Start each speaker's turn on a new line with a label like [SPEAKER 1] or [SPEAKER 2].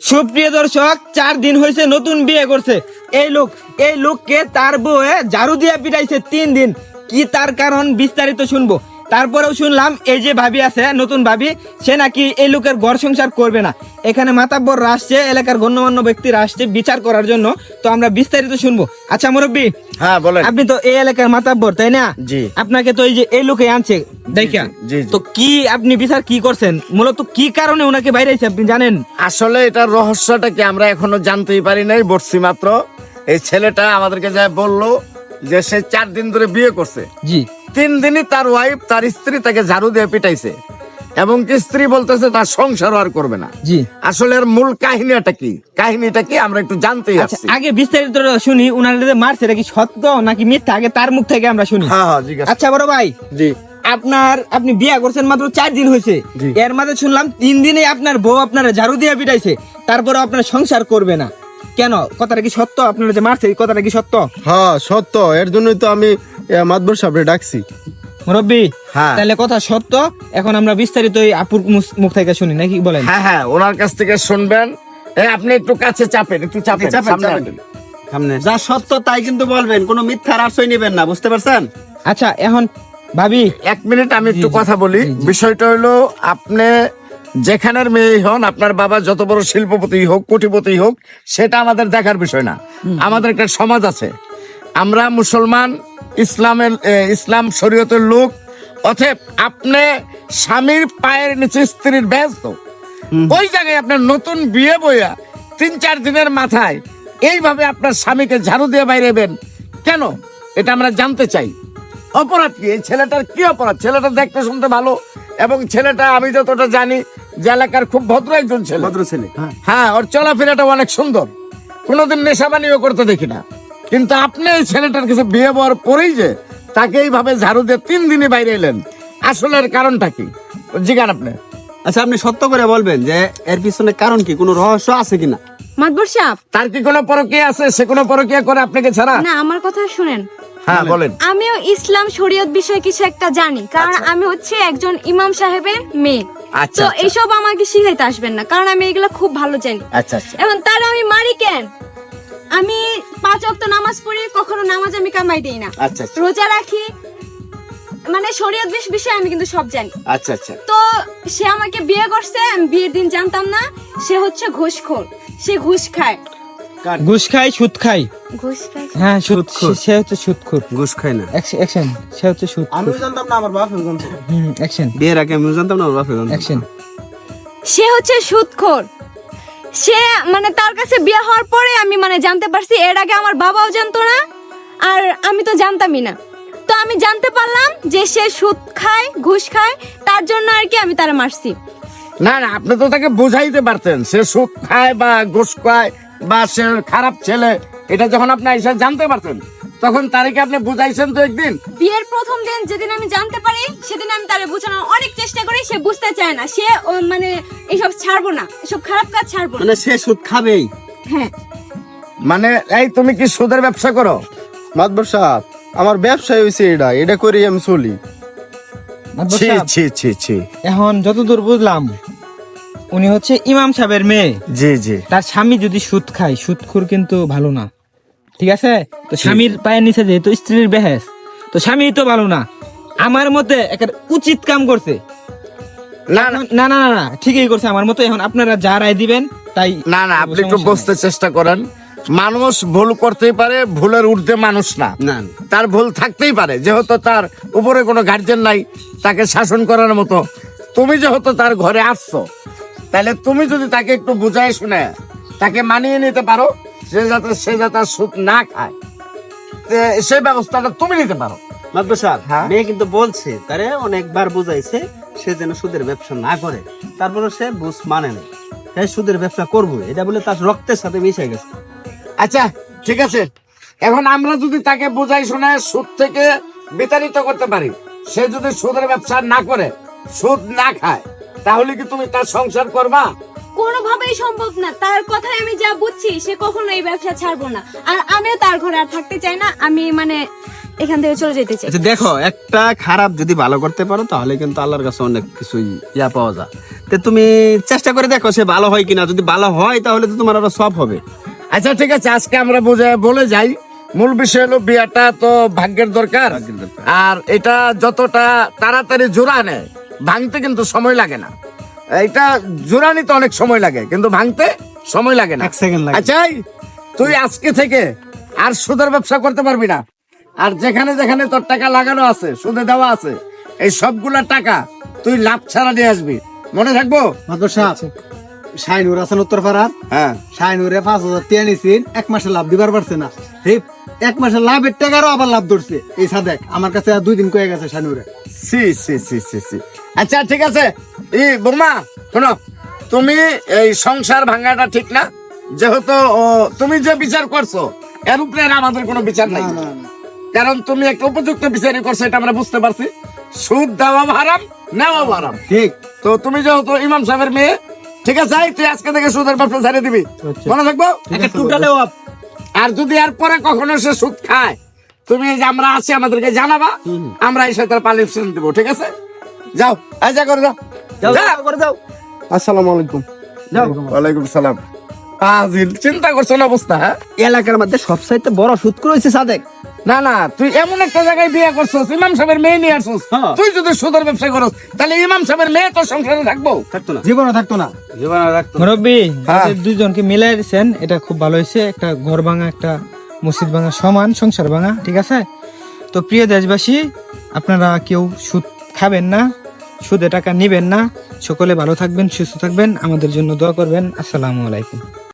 [SPEAKER 1] সুপ্রিয় দর্শক, চার দিন হয়েছে নতুন বিয়ে করছে। এই লোক, এই লোককে তার বউয়ে ঝাড়ু দিয়ে পিটাইছে তিন দিন। কি তার কারণ বিস্তারিত শুনব। তারপরেও শুনলাম এই যে ভাবি আছে নতুন ভাবি সে নাকি এই লোকের ঘর সংসার করবে না। এখানে মাতাব্বর আসছে এলাকার গণ্যমান্য ব্যক্তিরা আসছে বিচার করার জন্য। তো আমরা বিস্তারিত শুনব। আচ্ছা মুরব্বী
[SPEAKER 2] হ্যাঁ বলেন।
[SPEAKER 1] আপনি তো এই এলাকার মাতাব্বর তাই না?
[SPEAKER 2] জি।
[SPEAKER 1] আপনাকে তো এই যে এই লোকে আনছে দেখা
[SPEAKER 2] জি, জি।
[SPEAKER 1] তো কি আপনি বিচার কি করছেন? মূলত কি কারণে ওনাকে বাইরেছে আপনি জানেন?
[SPEAKER 2] আসলে এটার রহস্যটা কি আমরা এখনও জানতেই পারি নাই বসছি মাত্র। এই ছেলেটা আমাদেরকে যা বলল যে সে চার দিন ধরে বিয়ে করছে।
[SPEAKER 1] জি।
[SPEAKER 2] তিন দিনই তার ওয়াইফ তার স্ত্রী তাকে ঝাড়ু দিয়ে পিটাইছে। এবং কি স্ত্রী বলতেছে তার সংসার আর করবে না।
[SPEAKER 1] জি।
[SPEAKER 2] আসলে এর মূল কাহিনীটা কি? কাহিনীটা কি আমরা একটু জানতেই
[SPEAKER 1] আচ্ছা
[SPEAKER 2] আসছি।
[SPEAKER 1] আগে বিস্তারিত শুনি উনার যে মারছে এটা কি সত্য নাকি মিথ্যা? আগে তার মুখ থেকে আমরা শুনি।
[SPEAKER 2] হ্যাঁ হ্যাঁ জিজ্ঞাসা।
[SPEAKER 1] আচ্ছা বড় ভাই
[SPEAKER 2] জি।
[SPEAKER 1] আপনার আপনি বিয়ে করছেন মাত্র চার দিন হয়েছে। এর মাঝে শুনলাম তিন দিনে আপনার বউ আপনার ঝাড়ু দিয়ে পিটাইছে তারপরে আপনার সংসার করবে না। কেন? কথাটা কি সত্য? আপনারা যে মারছে এই কথাটা কি সত্য?
[SPEAKER 3] হ্যাঁ সত্য। এর জন্যই তো আমি আহ, মাতবর সাহেবরে ডাকছি।
[SPEAKER 1] মুরব্বী
[SPEAKER 2] হ্যাঁ।
[SPEAKER 1] তাহলে কথা সত্য। এখন আমরা বিস্তারিত এই আপুর মুস- মুখ থেকে শুনি নাকি বলেন?
[SPEAKER 2] হ্যাঁ হ্যাঁ ওনার কাছ থেকে শুনবেন। আপনি একটু কাছে চাপেন একটু চাপেন
[SPEAKER 4] চাপেন,
[SPEAKER 2] সামনে
[SPEAKER 4] চাপেন। সামনে। যা সত্য তাই কিন্তু বলবেন কোনো মিথ্যার আশ্রয় নেবেন না বুঝতে পারছেন?
[SPEAKER 1] আচ্ছা এখন ভাবি
[SPEAKER 2] এক মিনিট আমি একটু। কথা বলি। বিষয়টা হলো আপনি যেখানের মেয়ে হন আপনার বাবা যত বড় শিল্পপতি হোক কোটিপতি হোক সেটা আমাদের দেখার বিষয় না। আমাদের একটা সমাজ আছে। আমরা মুসলমান ইসলামের ইসলাম শরীয়তের লোক অতএব আপনি স্বামীর পায়ের নিচে স্ত্রীর ব্যস্ত। ওই জায়গায় আপনার নতুন বিয়ে বইয়া তিন চার দিনের মাথায় এইভাবে আপনার স্বামীকে ঝাড়ু দিয়ে বাইরেবেন কেন? এটা আমরা জানতে চাই। অপরাধ কি? এই ছেলেটার কি অপরাধ? ছেলেটা দেখতে শুনতে ভালো এবং ছেলেটা আমি যতটা জানি যে এলাকার খুব ভদ্র একজন ছেলে।
[SPEAKER 4] ভদ্র ছেলে।
[SPEAKER 2] হ্যাঁ। ওর চলাফেরাটা অনেক সুন্দর। কোনোদিন নেশাবানিও করতে দেখি না। কিন্তু আপনি এই ছেলেটার কাছে বিয়ে হওয়ার পরেই যে তাকে এইভাবে ঝাড়ু দিয়ে তিন দিনে বাইরে এলেন আসলে এর কারণটা কি? জিগান আপনি।
[SPEAKER 4] আচ্ছা আপনি সত্য করে বলবেন যে এর পিছনে কারণ কি? কোনো রহস্য আছে কিনা?
[SPEAKER 5] মাতবর সাহেব।
[SPEAKER 2] তার কি কোনো পরকিয়া আছে? সে কোনো পরকিয়া করে আপনাকে ছাড়া?
[SPEAKER 5] না আমার কথা শুনেন।
[SPEAKER 2] হ্যাঁ বলেন।
[SPEAKER 5] আমিও ইসলাম শরীয়ত বিষয়ে কিছু একটা জানি। কারণ আমি হচ্ছে একজন ইমাম সাহেবের মেয়ে।
[SPEAKER 2] আচ্ছা,
[SPEAKER 5] তো
[SPEAKER 2] আচ্ছা।
[SPEAKER 5] এইসব আমাকে শিখাইতে আসবেন না কারণ আমি এগুলো খুব ভালো জানি।
[SPEAKER 2] আচ্ছা আচ্ছা।
[SPEAKER 5] এখন তার আমি মারি কেন? আমি পাঁচ অক্ত নামাজ পড়ি কখনো নামাজ আমি কামাই দিই না।
[SPEAKER 2] আচ্ছা আচ্ছা।
[SPEAKER 5] রোজা রাখি মানে শরীয়ত বেশ বিষয়ে আমি কিন্তু সব জানি।
[SPEAKER 2] আচ্ছা আচ্ছা।
[SPEAKER 5] তো সে আমাকে বিয়ে করছে আমি বিয়ের দিন জানতাম না সে হচ্ছে ঘুষখোর সে ঘুষ খায়।
[SPEAKER 1] ঘুষ খাই সুদ খাই
[SPEAKER 5] ঘুষ খায়
[SPEAKER 1] হ্যাঁ সুদ। সে হচ্ছে সুদখোর
[SPEAKER 4] ঘুষ খায় না।
[SPEAKER 1] অ্যাকশন সে হচ্ছে সুদ
[SPEAKER 4] আমিও জানতাম না আমার বাপ জানতো
[SPEAKER 1] হুম অ্যাকশন
[SPEAKER 4] বিয়ের আগে আমিও জানতাম না আমার বাপ জানতো
[SPEAKER 1] অ্যাকশন
[SPEAKER 5] সে হচ্ছে সুদখোর সে মানে তার কাছে বিয়ে হওয়ার পরে আমি মানে জানতে পারছি এর আগে আমার বাবাও জানতো না আর আমি তো জানতামই না। তো আমি জানতে পারলাম যে সে সুদ খায় ঘুষ খায় তার জন্য আর কি আমি তারা মারছি।
[SPEAKER 2] না না আপনি তো তাকে বোঝাইতে পারতেন সে সুখ খায় বা ঘুষ খায় বা সে খারাপ ছেলে এটা যখন আপনি এসে জানতে পারতেন তখন তারিখে আপনি বুঝাইছেন তো একদিন।
[SPEAKER 5] বিয়ের প্রথম দিন যেদিন আমি জানতে পারি সেদিন আমি তারে বোঝানোর অনেক চেষ্টা করি সে বুঝতে চায় না। সে ও, মানে এসব ছাড়বো না এসব খারাপ কাজ ছাড়বো না।
[SPEAKER 4] মানে সে সুদ খাবেই।
[SPEAKER 5] হ্যাঁ।
[SPEAKER 2] মানে এই তুমি কি সুদের ব্যবসা করো?
[SPEAKER 3] মাতবর সাহেব আমার ব্যবসায় হয়েছে এটা এটা করে আমি চলি।
[SPEAKER 2] ছি ছি ছি ছি।
[SPEAKER 1] এখন যতদূর বুঝলাম উনি হচ্ছে ইমাম সাহেবের মেয়ে।
[SPEAKER 2] জি জি।
[SPEAKER 1] তার স্বামী যদি সুদ খায় সুদখোর কিন্তু ভালো না। ঠিক আছে? তো স্বামীর পায়ের নিচে যেহেতু স্ত্রীর বেহেস তো স্বামী তো ভালো না। আমার মতে একটা উচিত কাম করছে।
[SPEAKER 2] না না।
[SPEAKER 1] না না ঠিকই করছে আমার মতে। এখন আপনারা যা রায় দিবেন তাই
[SPEAKER 2] না না আপনি একটু বুঝতে চেষ্টা করেন। মানুষ ভুল করতেই পারে ভুলের ঊর্ধ্বে মানুষ না।
[SPEAKER 4] না
[SPEAKER 2] তার ভুল থাকতেই পারে। যেহেতু তার উপরে কোনো গার্জেন নাই তাকে শাসন করার মতো। তুমি যেহেতু তার ঘরে আসছো তাহলে তুমি যদি তাকে একটু বুঝাই শুনে তাকে মানিয়ে নিতে পারো সে যাতে সে যাতে সুদ না খায় সেই ব্যবস্থাটা তুমি নিতে পারো।
[SPEAKER 4] মাতবর সাহেব
[SPEAKER 2] হ্যাঁ?
[SPEAKER 4] মেয়ে কিন্তু বলছে তারে অনেকবার বুঝাইছে সে যেন সুদের ব্যবসা না করে। তারপরে সে বুঝ মানে না হ্যাঁ সুদের ব্যবসা করব এটা বলে তার রক্তের সাথে মিশে গেছে।
[SPEAKER 2] আচ্ছা ঠিক আছে। এখন আমরা যদি তাকে বোঝাই শুনে সুদ থেকে বিতাড়িত করতে পারি সে যদি সুদের ব্যবসা না করে সুদ না খায় তাহলে কি তুমি তার সংসার করবা?
[SPEAKER 5] কোনোভাবেই সম্ভব না। তার কথায় আমি যা বুঝছি সে কখনো এই ব্যবসা ছাড়বো না। আর আমিও তার ঘরে আর থাকতে চাই না আমি মানে এখান থেকে চলে যেতে চাই।
[SPEAKER 4] আচ্ছা দেখো একটা খারাপ যদি ভালো করতে পারো তাহলে কিন্তু আল্লাহর কাছে অনেক কিছু ইয়া পাওয়া যায়। তো তো তুমি চেষ্টা করে দেখো সে ভালো হয় কিনা। যদি ভালো হয় তাহলে তো তোমার আরও সব হবে।
[SPEAKER 2] আচ্ছা ঠিক আছে আজকে আমরা বুঝে বলে যাই। মূল বিষয় হলো বিয়াটা তো ভাগ্যের দরকার। আর এটা যতটা তাড়াতাড়ি জোড়া নেয় ভাঙতে কিন্তু সময় লাগে না। এটা জোড়া নিতে অনেক সময় লাগে কিন্তু ভাঙতে সময় লাগে না।
[SPEAKER 4] এক সেকেন্ড লাগে।
[SPEAKER 2] আচ্ছা তুই আজকে থেকে আর সুদের ব্যবসা করতে পারবি না। আর যেখানে যেখানে তোর টাকা লাগানো আছে সুদে দেওয়া আছে এই সবগুলা টাকা তুই লাভ ছাড়া নিয়ে আসবি। মনে থাকব?
[SPEAKER 6] মাদর সাহেব শাইনুর আছেন উত্তরপাড়ার।
[SPEAKER 2] হ্যাঁ।
[SPEAKER 6] শাইনুরে পাঁচ হাজার টিয়া নিছেন এক মাসে লাভ দিবার পারছে না। এই এক মাসে লাভের টাকারও আবার লাভ ধরছে। এই সাদেক আমার কাছে আর দুই দিন কয়ে গেছে শাইনুরে
[SPEAKER 2] C C C C C. আচ্ছা ঠিক আছে। এই বৌমা শোনো তুমি এই সংসার ভাঙাটা ঠিক না। যেহেতু তুমি যে বিচার করছ এর উপরে আমাদের কোনো বিচার নাই। কারণ তুমি একটা উপযুক্ত বিচারই করছ এটা আমরা বুঝতে পারছি। সুদ দেওয়া হারাম নেওয়া হারাম।
[SPEAKER 6] ঠিক।
[SPEAKER 2] তো তুমি যেহেতু ইমাম সাহেবের মেয়ে ঠিক আছে তুই আজকে থেকে সুদের ব্যবসা ছাড়িয়ে দিবি। মনে থাকব? আর যদি আর পরে কখনো সে সুদ খায় তুমি যে আমরা আছি আমাদেরকে জানাবা আমরা এই সাথে পালিশন দেবো ঠিক আছে? যাও আচ্ছা করে যাও।
[SPEAKER 4] যাও করে যাও
[SPEAKER 3] আসসালামু আলাইকুম।
[SPEAKER 4] যাও।
[SPEAKER 2] ওয়ালাইকুম সালাম। আজিল চিন্তা করছ না অবস্থা? হ্যাঁ
[SPEAKER 4] এলাকার মধ্যে সবসাইতে বড় সুদ করেছে সাদেক।
[SPEAKER 2] না না তুই এমন একটা জায়গায় বিয়ে করছস ইমাম সাহেবের মেয়ে নিয়ে আসছস। তুই যদি সুদের ব্যবসা করস তাহলে ইমাম সাহেবের মেয়ে তোর সংসারে থাকব?
[SPEAKER 4] থাকতো না।
[SPEAKER 6] জীবনে থাকতো না।
[SPEAKER 4] জীবন না।
[SPEAKER 1] মুরব্বী
[SPEAKER 2] হ্যাঁ।
[SPEAKER 1] যাদের দুজনকে মিলাই দিয়েছেন এটা খুব ভালো হয়েছে একটা ঘর ভাঙা একটা মসজিদ ভাঙা সমান সংসার ভাঙা ঠিক আছে? তো প্রিয় দেশবাসী আপনারা কেউ সুদ খাবেন না। সুদে টাকা নিবেন না, সকলে ভালো থাকবেন, সুস্থ থাকবেন, আমাদের জন্য দোয়া করবেন। আসসালামু আলাইকুম।